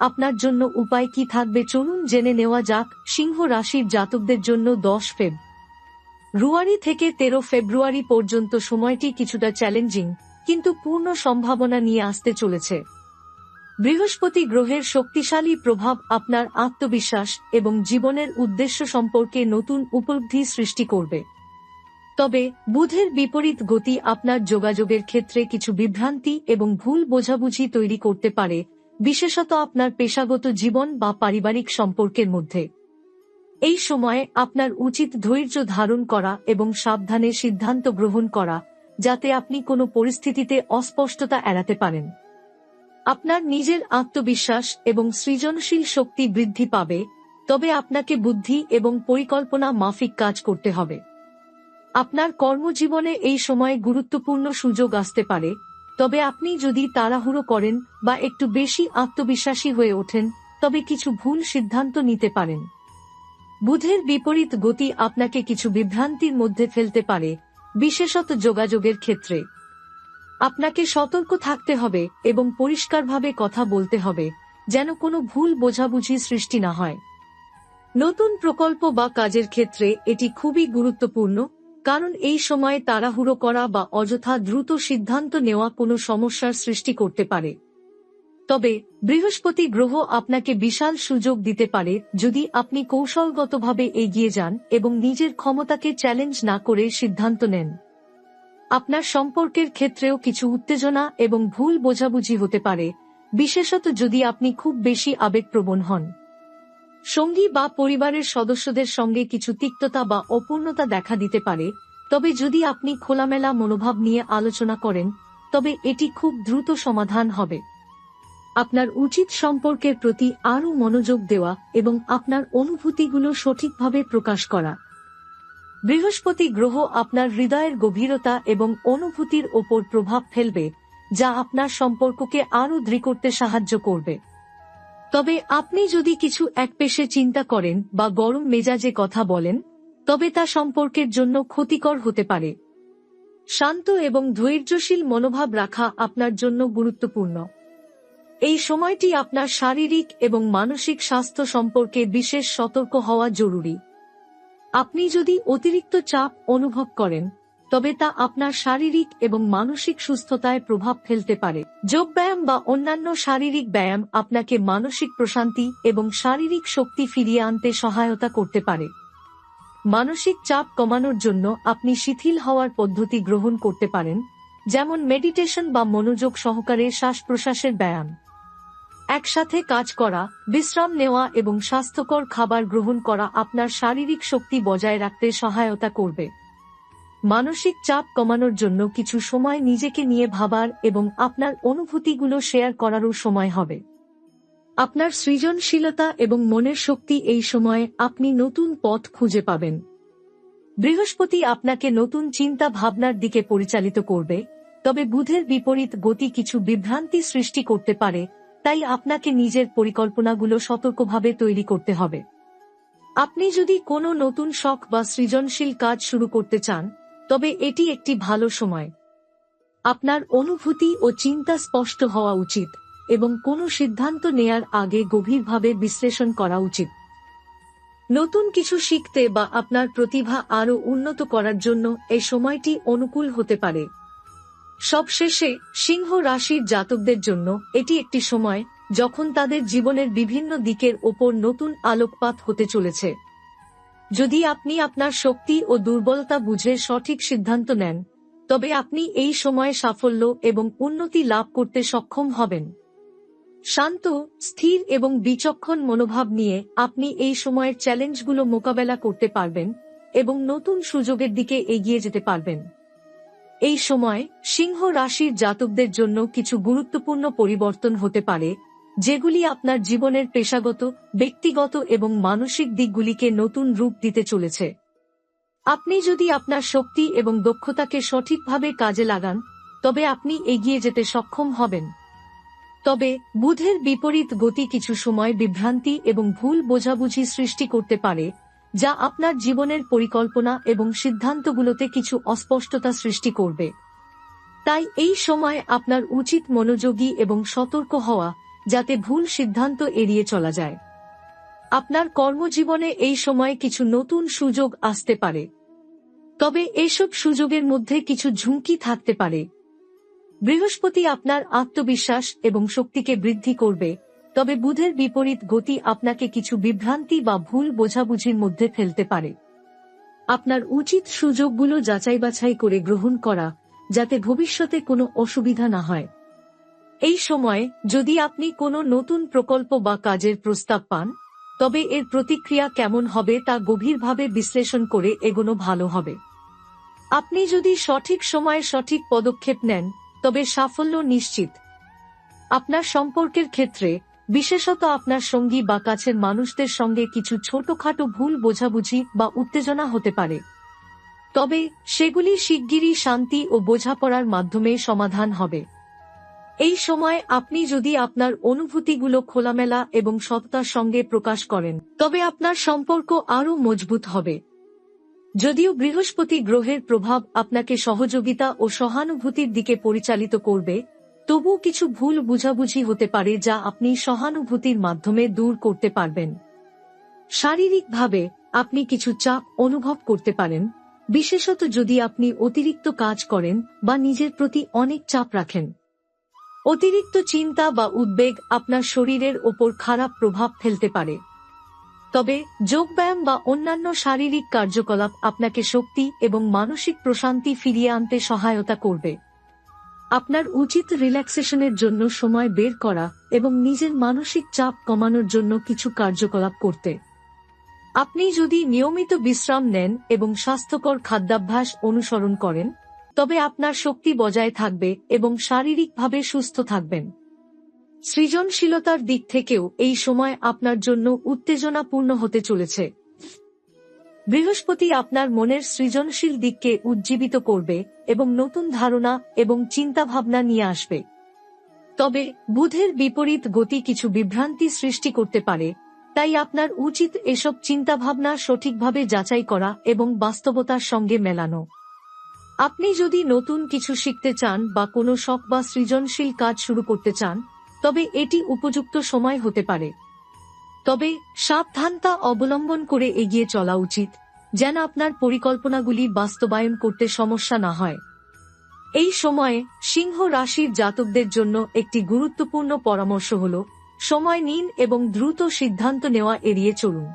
আপনার জন্য উপায় কি থাকবে? চলুন জেনে নেওয়া যাক, সিংহ রাশির জাতকদের জন্য দশ ফেব। রুয়ারি থেকে তেরো ফেব্রুয়ারি পর্যন্ত সময়টি কিছুটা চ্যালেঞ্জিং, কিন্তু পূর্ণ সম্ভাবনা নিয়ে আসতে চলেছে। বৃহস্পতি গ্রহের শক্তিশালী প্রভাব আপনার আত্মবিশ্বাস এবং জীবনের উদ্দেশ্য সম্পর্কে নতুন উপলব্ধি সৃষ্টি করবে। তবে, বুধের বিপরীত গতি আপনার যোগাযোগের ক্ষেত্রে কিছু বিভ্রান্তি এবং ভুল বোঝাবুঝি তৈরি করতে পারে বিশেষত আপনার পেশাগত জীবন বা পারিবারিক সম্পর্কের মধ্যে। এই সময়ে আপনার উচিত ধৈর্য ধারণ করা এবং সাবধানে সিদ্ধান্ত গ্রহণ করা, যাতে আপনি কোনো পরিস্থিতিতে অস্পষ্টতা এড়াতে পারেন। আপনার নিজের আত্মবিশ্বাস এবং সৃজনশীল শক্তি বৃদ্ধি পাবে, তবে আপনাকে বুদ্ধি এবং পরিকল্পনা মাফিক কাজ করতে হবে। আপনার কর্মজীবনে এই সময়ে গুরুত্বপূর্ণ সুযোগ আসতে পারে তবে আপনি যদি তাড়াহুড়ো করেন বা একটু বেশি আত্মবিশ্বাসী হয়ে ওঠেন, তবে কিছু ভুল সিদ্ধান্ত নিতে পারেন। বুধের বিপরীত গতি আপনাকে কিছু বিভ্রান্তির মধ্যে ফেলতে পারে, বিশেষত যোগাযোগের ক্ষেত্রে। আপনাকে সতর্ক থাকতে হবে এবং পরিষ্কারভাবে কথা বলতে হবে, যেন কোনো ভুল বোঝাবুঝি সৃষ্টি না হয়। নতুন প্রকল্প বা কাজের ক্ষেত্রে এটি খুবই গুরুত্বপূর্ণ কারণ এই সময়ে তাড়াহুড়ো করা বা অযথা দ্রুত সিদ্ধান্ত নেওয়া কোনো সমস্যার সৃষ্টি করতে পারে। তবে, বৃহস্পতি গ্রহ আপনাকে বিশাল সুযোগ দিতে পারে যদি আপনি কৌশলগতভাবে এগিয়ে যান এবং নিজের ক্ষমতাকে চ্যালেঞ্জ না করে সিদ্ধান্ত নেন। আপনার সম্পর্কের ক্ষেত্রেও কিছু উত্তেজনা এবং ভুল বোঝাবুঝি হতে পারে, বিশেষত যদি আপনি খুব বেশি আবেগপ্রবণ হন। সঙ্গী বা পরিবারের সদস্যদের সঙ্গে কিছু তিক্ততা বা অপূর্ণতা দেখা দিতে পারে, তবে যদি আপনি খোলামেলা মনোভাব নিয়ে আলোচনা করেন, তবে এটি খুব দ্রুত সমাধান হবে। আপনার উচিত সম্পর্কের প্রতি আরও মনোযোগ দেওয়া এবং আপনার অনুভূতিগুলো সঠিকভাবে প্রকাশ করা। বৃহস্পতি গ্রহ আপনার হৃদয়ের গভীরতা এবং অনুভূতির ওপর প্রভাব ফেলবে, যা আপনার সম্পর্ককে আরও দৃঢ় করতে সাহায্য করবে। তবে আপনি যদি কিছু একপেশে চিন্তা করেন বা গরম মেজাজে কথা বলেন, তবে তা সম্পর্কের জন্য ক্ষতিকর হতে পারে। শান্ত এবং ধৈর্যশীল মনোভাব রাখা আপনার জন্য গুরুত্বপূর্ণ। এই সময়টি আপনার শারীরিক এবং মানসিক স্বাস্থ্য সম্পর্কে বিশেষ সতর্ক হওয়া জরুরি। আপনি যদি অতিরিক্ত চাপ অনুভব করেন তবে তা আপনার শারীরিক এবং মানসিক সুস্থতায় প্রভাব ফেলতে পারে। যোগব্যায়াম বা অন্যান্য শারীরিক ব্যায়াম আপনাকে মানসিক প্রশান্তি এবং শারীরিক শক্তি ফিরিয়ে আনতে সহায়তা করতে পারে। মানসিক চাপ কমানোর জন্য আপনি শিথিল হওয়ার পদ্ধতি গ্রহণ করতে পারেন, যেমন মেডিটেশন বা মনোযোগ সহকারে শ্বাস প্রশ্বাসের ব্যায়াম। একসাথে কাজ করা, বিশ্রাম নেওয়া এবং স্বাস্থ্যকর খাবার গ্রহণ করা আপনার শারীরিক শক্তি বজায় রাখতে সহায়তা করবে। মানসিক চাপ কমানোর জন্য কিছু সময় নিজেকে নিয়ে ভাবার এবং আপনার অনুভূতিগুলো শেয়ার করারও সময় হবে। আপনার সৃজনশীলতা এবং মনের শক্তি এই সময়ে আপনি নতুন পথ খুঁজে পাবেন। বৃহস্পতি আপনাকে নতুন চিন্তা ভাবনার দিকে পরিচালিত করবে, তবে বুধের বিপরীত গতি কিছু বিভ্রান্তি সৃষ্টি করতে পারে, তাই আপনাকে নিজের পরিকল্পনাগুলো সতর্কভাবে তৈরি করতে হবে। আপনি যদি কোনো নতুন শখ বা সৃজনশীল কাজ শুরু করতে চান তবে এটি একটি ভালো সময়। আপনার অনুভূতি ও চিন্তা স্পষ্ট হওয়া উচিত এবং কোনো সিদ্ধান্ত নেয়ার আগে গভীরভাবে বিশ্লেষণ করা উচিত। নতুন কিছু শিখতে বা আপনার প্রতিভা আরও উন্নত করার জন্য এই সময়টি অনুকূল হতে পারে। সবশেষে, সিংহ রাশির জাতকদের জন্য এটি একটি সময় যখন তাদের জীবনের বিভিন্ন দিকের ওপর নতুন আলোকপাত হতে চলেছে। যদি আপনি আপনার শক্তি ও দুর্বলতা বুঝে সঠিক সিদ্ধান্ত নেন, তবে আপনি এই সময়ে সাফল্য এবং উন্নতি লাভ করতে সক্ষম হবেন। শান্ত, স্থির এবং বিচক্ষণ মনোভাব নিয়ে আপনি এই সময়ের চ্যালেঞ্জগুলো মোকাবেলা করতে পারবেন এবং নতুন সুযোগের দিকে এগিয়ে যেতে পারবেন। এই সময় সিংহ রাশির জাতকদের জন্য কিছু গুরুত্বপূর্ণ পরিবর্তন হতে পারে যেগুলি আপনার জীবনের পেশাগত, ব্যক্তিগত এবং মানসিক দিকগুলিকে নতুন রূপ দিতে চলেছে। আপনি যদি আপনার শক্তি এবং দক্ষতাকে সঠিকভাবে কাজে লাগান, তবে আপনি এগিয়ে যেতে সক্ষম হবেন। তবে, বুধের বিপরীত গতি কিছু সময় বিভ্রান্তি এবং ভুল বোঝাবুঝি সৃষ্টি করতে পারে, যা আপনার জীবনের পরিকল্পনা এবং সিদ্ধান্তগুলোতে কিছু অস্পষ্টতা সৃষ্টি করবে। তাই এই সময় আপনার উচিত মনোযোগী এবং সতর্ক হওয়া যাতে ভুল সিদ্ধান্ত এড়িয়ে চলা যায়। আপনার কর্মজীবনে এই সময় কিছু নতুন সুযোগ আসতে পারে। তবে এসব সুযোগের মধ্যে কিছু ঝুঁকি থাকতে পারে। বৃহস্পতি আপনার আত্মবিশ্বাস এবং শক্তিকে বৃদ্ধি করবে, তবে বুধের বিপরীত গতি আপনাকে কিছু বিভ্রান্তি বা ভুল বোঝাবুঝির মধ্যে ফেলতে পারে। আপনার উচিত সুযোগগুলো যাচাই বাছাই করে গ্রহণ করা, যাতে ভবিষ্যতে কোনো অসুবিধা না হয়। এই সময়, যদি আপনি কোনো নতুন প্রকল্প বা কাজের প্রস্তাব পান, তবে এর প্রতিক্রিয়া কেমন হবে তা গভীরভাবে বিশ্লেষণ করে এগোনো ভালো হবে। আপনি যদি সঠিক সময়ে সঠিক পদক্ষেপ নেন, তবে সাফল্য নিশ্চিত। আপনার সম্পর্কের ক্ষেত্রে, বিশেষত আপনার সঙ্গী বা কাছের মানুষদের সঙ্গে কিছু ছোটখাটো ভুল বোঝাবুঝি বা উত্তেজনা হতে পারে। তবে, সেগুলি শিগগিরই শান্তি ও বোঝাপড়ার মাধ্যমে সমাধান হবে। এই সময় আপনি যদি আপনার অনুভূতিগুলো খোলামেলা এবং সত্তার সঙ্গে প্রকাশ করেন, তবে আপনার সম্পর্ক আরও মজবুত হবে। যদিও বৃহস্পতি গ্রহের প্রভাব আপনাকে সহযোগিতা ও সহানুভূতির দিকে পরিচালিত করবে তবু কিছু ভুল বুঝাবুঝি হতে পারে যা আপনি সহানুভূতির মাধ্যমে দূর করতে পারবেন। শারীরিকভাবে আপনি কিছু চাপ অনুভব করতে পারেন, বিশেষত যদি আপনি অতিরিক্ত কাজ করেন বা নিজের প্রতি অনেক চাপ রাখেন। অতিরিক্ত চিন্তা বা উদ্বেগ আপনার শরীরের ওপর খারাপ প্রভাব ফেলতে পারে। তবে যোগব্যায়াম বা অন্যান্য শারীরিক কার্যকলাপ আপনাকে শক্তি এবং মানসিক প্রশান্তি ফিরিয়ে আনতে সহায়তা করবে। আপনার উচিত রিল্যাক্সেশনের জন্য সময় বের করা এবং নিজের মানসিক চাপ কমানোর জন্য কিছু কার্যকলাপ করতে। আপনি যদি নিয়মিত বিশ্রাম নেন এবং স্বাস্থ্যকর খাদ্যাভ্যাস অনুসরণ করেন তবে আপনার শক্তি বজায় থাকবে এবং শারীরিকভাবে সুস্থ থাকবেন। সৃজনশীলতার দিক থেকেও এই সময় আপনার জন্য উত্তেজনাপূর্ণ হতে চলেছে। বৃহস্পতি আপনার মনের সৃজনশীল দিককে উজ্জীবিত করবে এবং নতুন ধারণা এবং চিন্তাভাবনা নিয়ে আসবে। তবে বুধের বিপরীত গতি কিছু বিভ্রান্তি সৃষ্টি করতে পারে, তাই আপনার উচিত এসব চিন্তাভাবনা সঠিকভাবে যাচাই করা এবং বাস্তবতার সঙ্গে মেলানো। আপনি যদি নতুন কিছু শিখতে চান বা কোনো শখ বা সৃজনশীল কাজ শুরু করতে চান, তবে এটি উপযুক্ত সময় হতে পারে। তবে সাবধানতা অবলম্বন করে এগিয়ে চলা উচিত, যেন আপনার পরিকল্পনাগুলি বাস্তবায়ন করতে সমস্যা না হয়। এই সময়ে সিংহ রাশির জাতকদের জন্য একটি গুরুত্বপূর্ণ পরামর্শ হল, সময় নিন এবং দ্রুত সিদ্ধান্ত নেওয়া এড়িয়ে চলুন।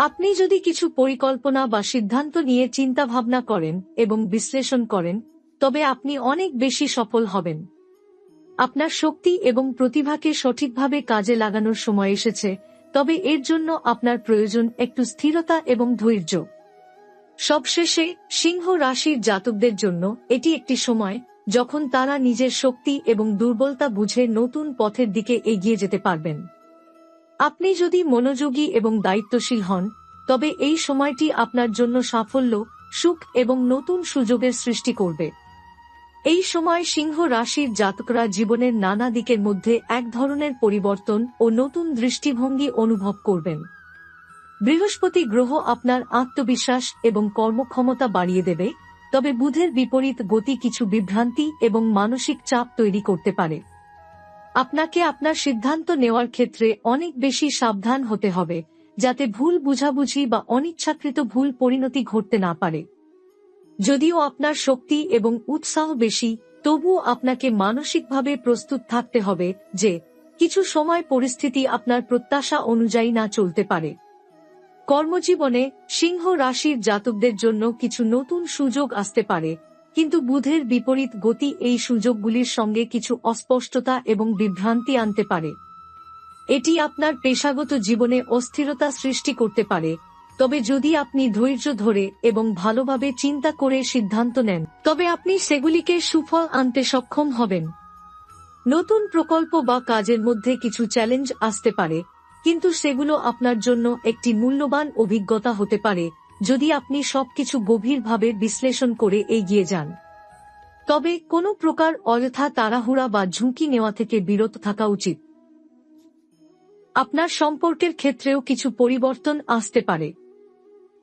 আপনি যদি কিছু পরিকল্পনা বা সিদ্ধান্ত নিয়ে চিন্তা ভাবনা করেন এবং বিশ্লেষণ করেন, তবে আপনি অনেক বেশি সফল হবেন। আপনার শক্তি এবং প্রতিভাকে সঠিকভাবে কাজে লাগানোর সময় এসেছে, তবে এর জন্য আপনার প্রয়োজন একটু স্থিরতা এবং ধৈর্য। সবশেষে, সিংহ রাশির জাতকদের জন্য এটি একটি সময় যখন তারা নিজের শক্তি এবং দুর্বলতা বুঝে নতুন পথের দিকে এগিয়ে যেতে পারবেন। আপনি যদি মনোযোগী এবং দায়িত্বশীল হন তবে এই সময়টি আপনার জন্য সাফল্য, সুখ এবং নতুন সুযোগের সৃষ্টি করবে। এই সময় সিংহ রাশির জাতকরা জীবনের নানা দিকের মধ্যে এক ধরনের পরিবর্তন ও নতুন দৃষ্টিভঙ্গি অনুভব করবেন। বৃহস্পতি গ্রহ আপনার আত্মবিশ্বাস এবং কর্মক্ষমতা বাড়িয়ে দেবে, তবে বুধের বিপরীত গতি কিছু বিভ্রান্তি এবং মানসিক চাপ তৈরি করতে পারে। আপনাকে আপনার সিদ্ধান্ত নেওয়ার ক্ষেত্রে অনেক বেশি সাবধান হতে হবে। যাতে ভুল বুঝাবুঝি বা অনিচ্ছাকৃত ভুল পরিণতি ঘটতে না পারে। যদিও আপনার শক্তি এবং উৎসাহ বেশি, তবুও আপনাকে মানসিকভাবে প্রস্তুত থাকতে হবে যে, কিছু সময় পরিস্থিতি আপনার প্রত্যাশা অনুযায়ী না চলতে পারে। কর্মজীবনে সিংহ রাশির জাতকদের জন্য কিছু নতুন সুযোগ আসতে পারে, কিন্তু বুধের বিপরীত গতি এই সুযোগগুলির সঙ্গে কিছু অস্পষ্টতা এবং বিভ্রান্তি আনতে পারে। এটি আপনার পেশাগত জীবনে অস্থিরতা সৃষ্টি করতে পারে। তবে যদি আপনি ধৈর্য ধরে এবং ভালোভাবে চিন্তা করে সিদ্ধান্ত নেন, তবে আপনি সেগুলিকে সুফল আনতে সক্ষম হবেন। নতুন প্রকল্প বা কাজের মধ্যে কিছু চ্যালেঞ্জ আসতে পারে, কিন্তু সেগুলো আপনার জন্য একটি মূল্যবান অভিজ্ঞতা হতে পারে, যদি আপনি সবকিছু গভীরভাবে বিশ্লেষণ করে এগিয়ে যান। তবে কোনো প্রকার অযথা তাড়াহুড়া বা ঝুঁকি নেওয়া থেকে বিরত থাকা উচিত। আপনার সম্পর্কের ক্ষেত্রেও কিছু পরিবর্তন আসতে পারে।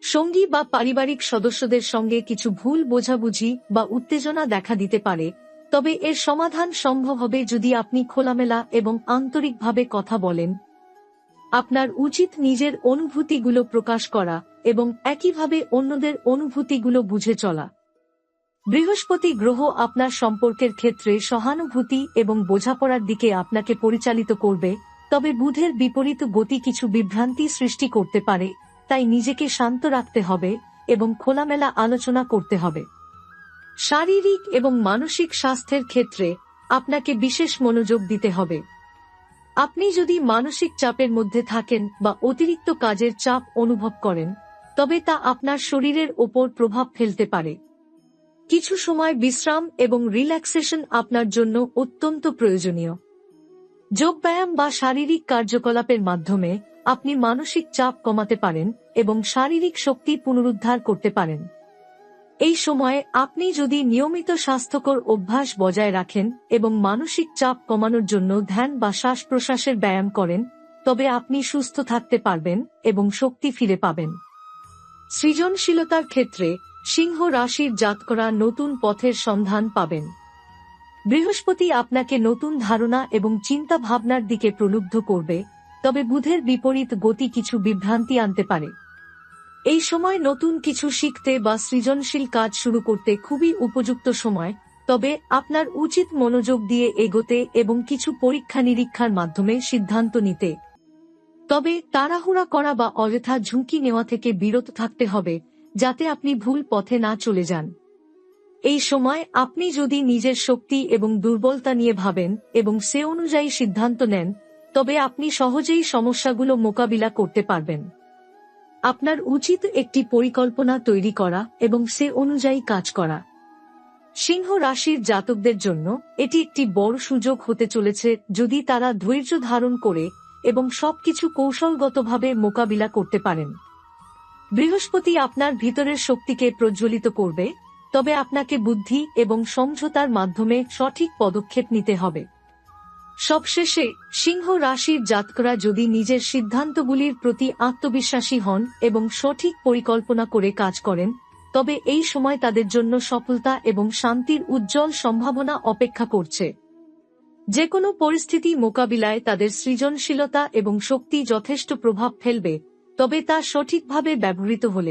সঙ্গী বা পারিবারিক সদস্যদের সঙ্গে কিছু ভুল বোঝাবুঝি বা উত্তেজনা দেখা দিতে পারে, তবে এর সমাধান সম্ভব হবে যদি আপনি খোলামেলা এবং আন্তরিকভাবে কথা বলেন। আপনার উচিত নিজের অনুভূতিগুলো প্রকাশ করা এবং একইভাবে অন্যদের অনুভূতিগুলো বুঝে চলা। বৃহস্পতি গ্রহ আপনার সম্পর্কের ক্ষেত্রে সহানুভূতি এবং বোঝাপড়ার দিকে আপনাকে পরিচালিত করবে তবে বুধের বিপরীত গতি কিছু বিভ্রান্তি সৃষ্টি করতে পারে, তাই নিজেকে শান্ত রাখতে হবে এবং খোলামেলা আলোচনা করতে হবে। শারীরিক এবং মানসিক স্বাস্থ্যের ক্ষেত্রে আপনাকে বিশেষ মনোযোগ দিতে হবে। আপনি যদি মানসিক চাপের মধ্যে থাকেন বা অতিরিক্ত কাজের চাপ অনুভব করেন, তবে তা আপনার শরীরের ওপর প্রভাব ফেলতে পারে। কিছু সময় বিশ্রাম এবং রিল্যাক্সেশন আপনার জন্য অত্যন্ত প্রয়োজনীয়। যোগব্যায়াম বা শারীরিক কার্যকলাপের মাধ্যমে আপনি মানসিক চাপ কমাতে পারেন এবং শারীরিক শক্তি পুনরুদ্ধার করতে পারেন। এই সময়ে আপনি যদি নিয়মিত স্বাস্থ্যকর অভ্যাস বজায় রাখেন এবং মানসিক চাপ কমানোর জন্য ধ্যান বা শ্বাস প্রশ্বাসের ব্যায়াম করেন, তবে আপনি সুস্থ থাকতে পারবেন এবং শক্তি ফিরে পাবেন। সৃজনশীলতার ক্ষেত্রে সিংহ রাশির জাতকরা নতুন পথের সন্ধান পাবেন। বৃহস্পতি আপনাকে নতুন ধারণা এবং চিন্তা ভাবনার দিকে প্রলুব্ধ করবে, তবে বুধের বিপরীত গতি কিছু বিভ্রান্তি আনতে পারে। এই সময় নতুন কিছু শিখতে বা সৃজনশীল কাজ শুরু করতে খুবই উপযুক্ত সময়, তবে আপনার উচিত মনোযোগ দিয়ে এগোতে এবং কিছু পরীক্ষা নিরীক্ষার মাধ্যমে সিদ্ধান্ত নিতে। তবে তাড়াহুড়া করা বা অযথা ঝুঁকি নেওয়া থেকে বিরত থাকতে হবে, যাতে আপনি ভুল পথে না চলে যান। এই সময় আপনি যদি নিজের শক্তি এবং দুর্বলতা নিয়ে ভাবেন এবং সে অনুযায়ী সিদ্ধান্ত নেন, তবে আপনি সহজেই সমস্যাগুলো মোকাবিলা করতে পারবেন। আপনার উচিত একটি পরিকল্পনা তৈরি করা এবং সে অনুযায়ী কাজ করা। সিংহ রাশির জাতকদের জন্য এটি একটি বড় সুযোগ হতে চলেছে যদি তারা ধৈর্য ধারণ করে এবং সবকিছু কৌশলগতভাবে মোকাবিলা করতে পারেন। বৃহস্পতি আপনার ভিতরের শক্তিকে প্রজ্বলিত করবে তবে আপনাকে বুদ্ধি এবং সমঝোতার মাধ্যমে সঠিক পদক্ষেপ নিতে হবে। সবশেষে, সিংহ রাশির জাতকরা যদি নিজের সিদ্ধান্তগুলির প্রতি আত্মবিশ্বাসী হন এবং সঠিক পরিকল্পনা করে কাজ করেন, তবে এই সময় তাদের জন্য সফলতা এবং শান্তির উজ্জ্বল সম্ভাবনা অপেক্ষা করছে। যে কোনো পরিস্থিতি মোকাবিলায় তাদের সৃজনশীলতা এবং শক্তি যথেষ্ট প্রভাব ফেলবে, তবে তা সঠিকভাবে ব্যবহৃত হলে